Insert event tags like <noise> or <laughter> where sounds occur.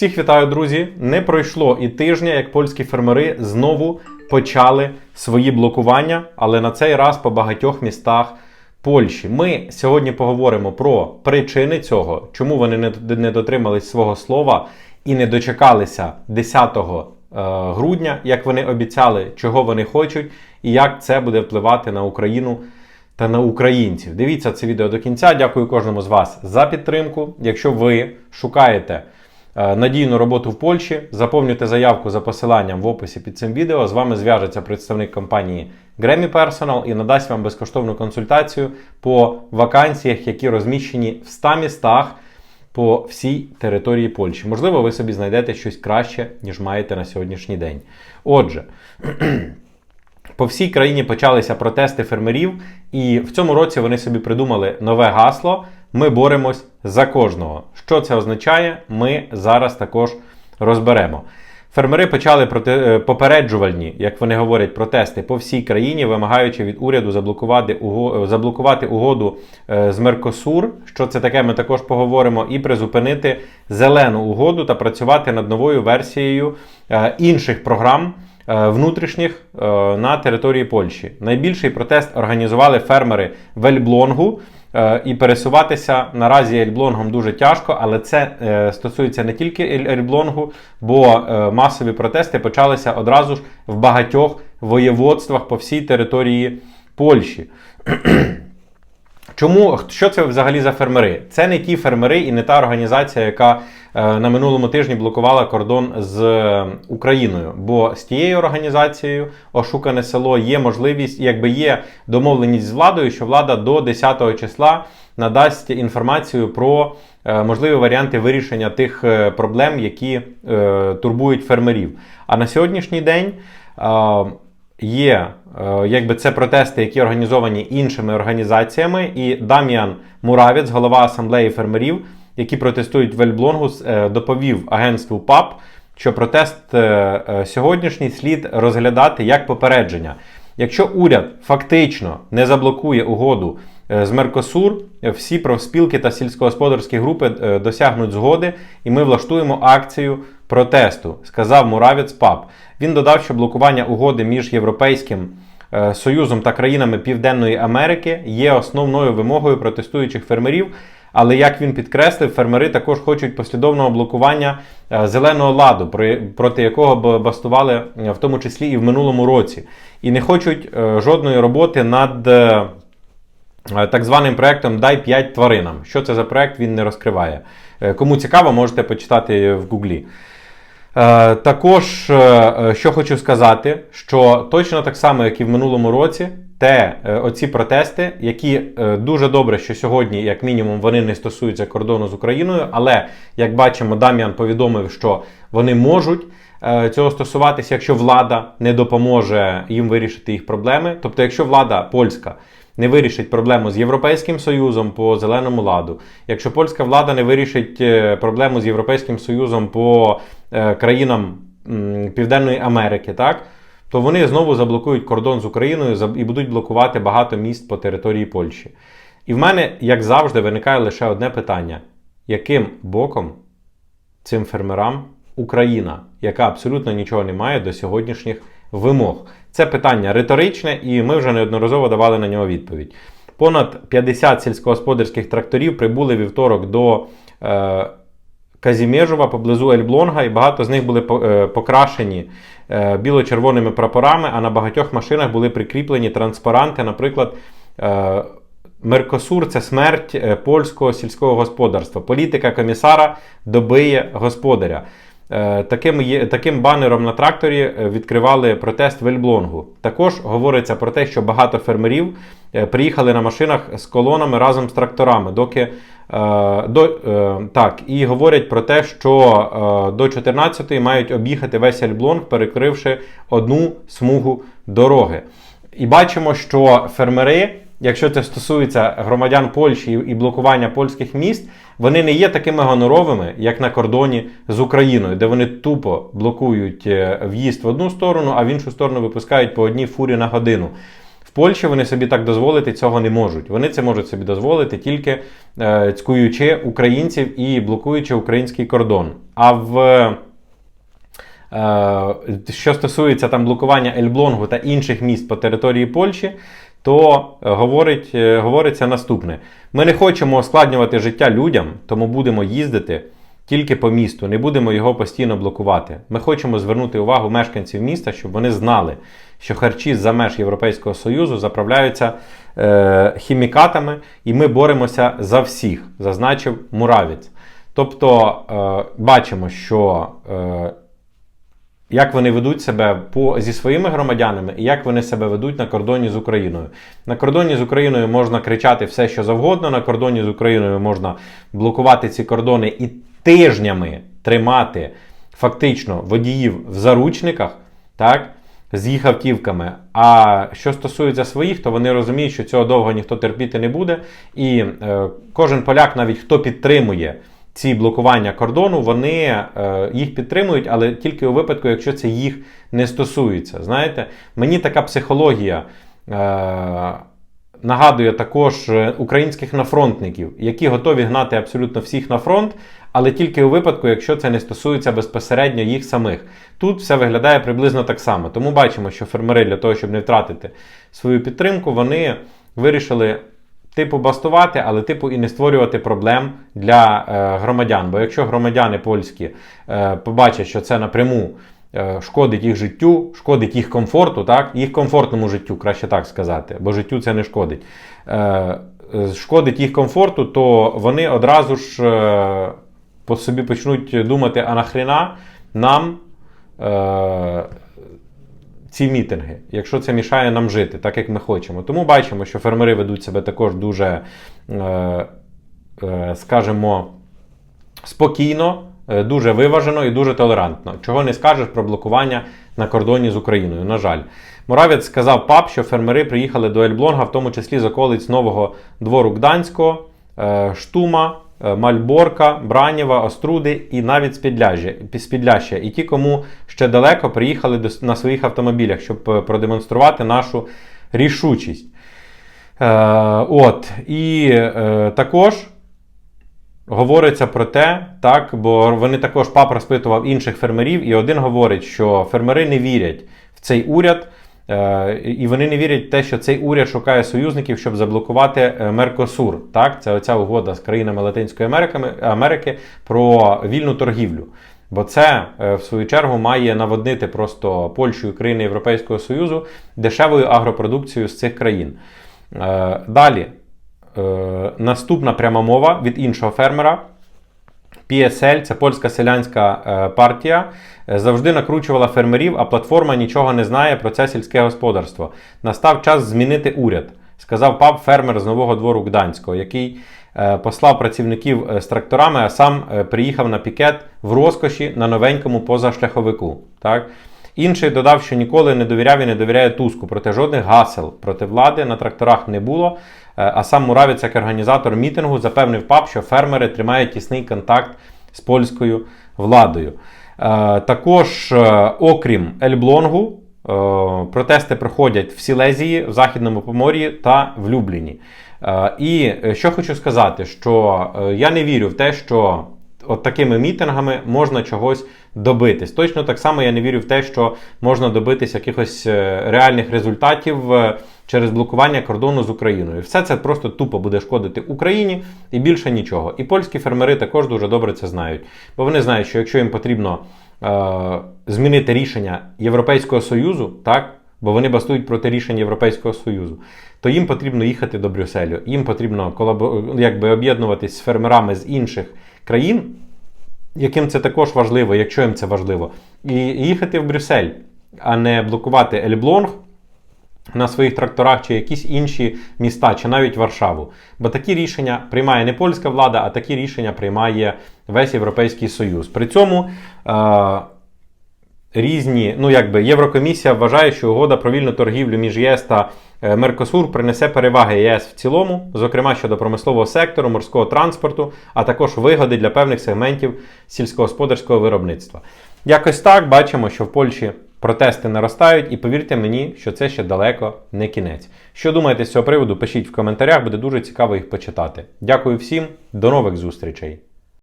Всіх вітаю, друзі! Не пройшло і тижня, як польські фермери знову почали свої блокування, але на цей раз по багатьох містах Польщі. Ми сьогодні поговоримо про причини цього, чому вони не, дотримались свого слова і не дочекалися 10 е, грудня, як вони обіцяли, чого вони хочуть, і як це буде впливати на Україну та на українців. Дивіться це відео до кінця. Дякую кожному з вас за підтримку. Якщо ви шукаєте надійну роботу в Польщі, заповнюйте заявку за посиланням в описі під цим відео. З вами зв'яжеться представник компанії Grammy Personal і надасть вам безкоштовну консультацію по вакансіях, які розміщені в 100 містах по всій території Польщі. Можливо, ви собі знайдете щось краще, ніж маєте на сьогоднішній день. Отже. <clears throat> По всій країні почалися протести фермерів, і в цьому році вони собі придумали нове гасло: Ми боремось за кожного. Що це означає, ми зараз також розберемо. Фермери почали проти... е, попереджувальні, як вони говорять, протести по всій країні, вимагаючи від уряду заблокувати, уго... заблокувати угоду е, з Меркосур. Що це таке, ми також поговоримо, і призупинити зелену угоду та працювати над новою версією е, інших програм е, внутрішніх е, на території Польщі. Найбільший протест організували фермери в Ельблонгу. Е, І пересуватися наразі Ельблонгом дуже тяжко, але це е, стосується не тільки Ельблонгу, бо е, масові протести почалися одразу ж в багатьох воєводствах по всій території Польщі. <clears throat> Чому що це взагалі за фермери? Це не ті фермери і не та організація, яка е, на минулому тижні блокувала кордон з е, Україною. Бо з тією організацією ошукане село є можливість, якби є домовленість з владою, що влада до 10 числа надасть інформацію про е, можливі варіанти вирішення тих е, проблем, які е, турбують фермерів. А на сьогоднішній день. е, Є якби це протести, які організовані іншими організаціями, і Дам'ян Муравець, голова асамблеї фермерів, які протестують в Ельблонгу, е, доповів агентству ПАП, що протест е, е, сьогоднішній слід розглядати як попередження. Якщо уряд фактично не заблокує угоду е, з Меркосур, е, всі профспілки та сільськогосподарські групи е, досягнуть згоди, і ми влаштуємо акцію протесту, сказав Муравець ПАП. Він додав, що блокування угоди між Європейським е, Союзом та країнами Південної Америки є основною вимогою протестуючих фермерів. Але як він підкреслив, фермери також хочуть послідовного блокування е, зеленого ладу, проти якого бастували е, в тому числі і в минулому році, і не хочуть е, жодної роботи над е, е, так званим проектом Дай 5 тваринам. Що це за проект, він не розкриває. Е, Кому цікаво, можете почитати в Гуглі. Е, Також, е, е, що хочу сказати, що точно так само, як і в минулому році, те е, оці протести, які е, дуже добре, що сьогодні, як мінімум, вони не стосуються кордону з Україною, але як бачимо, Дам'ян повідомив, що вони можуть е, цього стосуватися, якщо влада не допоможе їм вирішити їх проблеми. Тобто, якщо влада польська не вирішить проблему з Європейським Союзом по зеленому ладу, якщо польська влада не вирішить е, проблему з Європейським Союзом по е, країнам Південної Америки, так, то вони знову заблокують кордон з Україною і будуть блокувати багато міст по території Польщі. І в мене, як завжди, виникає лише одне питання: яким боком цим фермерам Україна, яка абсолютно нічого не має до сьогоднішніх вимог. Це питання риторичне, і ми вже неодноразово давали на нього відповідь. Понад 50 сільськогосподарських тракторів прибули вівторок до е, Казімежова поблизу Ельблонга, і багато з них були е, покрашені е, біло-червоними прапорами, а на багатьох машинах були прикріплені транспаранти, наприклад. Е, Меркосур це смерть е, польського сільського господарства. Політика комісара добиє господаря. Е, Таким, таким банером на тракторі е, відкривали протест в Ельблонгу. Також говориться про те, що багато фермерів е, приїхали на машинах з колонами разом з тракторами. Доки, до, так, і говорять про те, що до 14-ї мають об'їхати весь Ельблонг, перекривши одну смугу дороги. І бачимо, що фермери, якщо це стосується громадян Польщі і блокування польських міст, вони не є такими гоноровими, як на кордоні з Україною, де вони тупо блокують е, в'їзд в одну сторону, а в іншу сторону випускають по одній фурі на годину. В Польщі вони собі так дозволити цього не можуть. Вони це можуть собі дозволити тільки е, цькуючи українців і блокуючи український кордон. А в Е, Що стосується там блокування Ельблонгу та інших міст по території Польщі, то е, говорить, е, говориться наступне: ми не хочемо ускладнювати життя людям, тому будемо їздити тільки по місту, не будемо його постійно блокувати. Ми хочемо звернути увагу мешканців міста, щоб вони знали, що харчі з-за меж Європейського Союзу заправляються е, хімікатами, і ми боремося за всіх, зазначив Муравець. Тобто е, бачимо, що е, як вони ведуть себе по, зі своїми громадянами і як вони себе ведуть на кордоні з Україною. На кордоні з Україною можна кричати все, що завгодно. На кордоні з Україною можна блокувати ці кордони і тижнями тримати фактично водіїв в заручниках, так, з їх автівками. А що стосується своїх, то вони розуміють, що цього довго ніхто терпіти не буде. І е, кожен поляк, навіть хто підтримує ці блокування кордону, вони е, їх підтримують, але тільки у випадку, якщо це їх не стосується. Знаєте, мені така психологія. Е, Нагадує також е, українських нафронтників, які готові гнати абсолютно всіх на фронт, але тільки у випадку, якщо це не стосується безпосередньо їх самих. Тут все виглядає приблизно так само. Тому бачимо, що фермери для того, щоб не втратити свою підтримку, вони вирішили типу бастувати, але типу і не створювати проблем для е, громадян. Бо якщо громадяни польські е, побачать, що це напряму е, шкодить їх життю, шкодить їх комфорту, так, їх комфортному життю, краще так сказати, бо життю це не шкодить. Е, е, шкодить їх комфорту, то вони одразу ж е, по собі почнуть думати, а нахрена нам. Е, ці мітинги, якщо це мішає нам жити, так як ми хочемо. Тому бачимо, що фермери ведуть себе також дуже, е, е, скажімо, спокійно, е, дуже виважено і дуже толерантно. Чого не скажеш про блокування на кордоні з Україною. На жаль, Моравець сказав пап, що фермери приїхали до Ельблонга, в тому числі з околиць Нового двору Гданського, Штума. Е, Мальборка, Бранєва, Оструди і навіть з Підляща. І ті, кому ще далеко приїхали на своїх автомобілях, щоб е, продемонструвати нашу рішучість. Е, от, І також говориться про те, так, бо вони також пап розпитував інших фермерів, і один говорить, що фермери не вірять в цей уряд. Е, і вони не вірять в те, що цей уряд шукає союзників, щоб заблокувати е, Меркосур. Так, це оця угода з країнами Латинської Америки, про вільну торгівлю. Бо це, е, в свою чергу, має наводнити просто Польщу і країни Європейського Союзу дешевою агропродукцією з цих країн. Далі, наступна пряма мова від іншого фермера. PSL, це польська селянська партія, Е, завжди накручувала фермерів, а платформа нічого не знає про це сільське господарство. Настав час змінити уряд, сказав пап фермер з нового двору Гданського, який е, послав працівників е, з тракторами, а сам приїхав на пікет в розкоші на новенькому позашляховику. Так? Інший додав, що ніколи не довіряв і не довіряє Туску, проте жодних гасел проти влади на тракторах не було. А сам Муравець, як організатор мітингу, запевнив пап, що фермери тримають тісний контакт з польською владою. Е, також, е, окрім Ельблонгу, е, протести проходять в Сілезії, в Західному Помор'ї та в Любліні. І що хочу сказати, що я не вірю в те, що от такими мітингами можна чогось добитись. Точно так само я не вірю в те, що можна добитись якихось реальних результатів через блокування кордону з Україною. Все це просто тупо буде шкодити Україні і більше нічого. І польські фермери також дуже добре це знають. Бо вони знають, що якщо їм потрібно е, змінити рішення Європейського Союзу, так, бо вони бастують проти рішень Європейського Союзу, то їм потрібно їхати до Брюсселю, їм потрібно колабо... якби об'єднуватись з фермерами з інших країн, яким це також важливо, якщо їм це важливо, і їхати в Брюссель, а не блокувати Ельблонг на своїх тракторах чи якісь інші міста, чи навіть Варшаву. Бо такі рішення приймає не польська влада, а такі рішення приймає весь Європейський Союз. При цьому е, різні, ну якби Єврокомісія вважає, що угода про вільну торгівлю між ЄС та е, Меркосур принесе переваги ЄС в цілому, зокрема щодо промислового сектору, морського транспорту, а також вигоди для певних сегментів сільськогосподарського виробництва. Якось так бачимо, що в Польщі Протести наростають, і повірте мені, що це ще далеко не кінець. Що думаєте з цього приводу? Пишіть в коментарях, буде дуже цікаво їх почитати. Дякую всім, до нових зустрічей!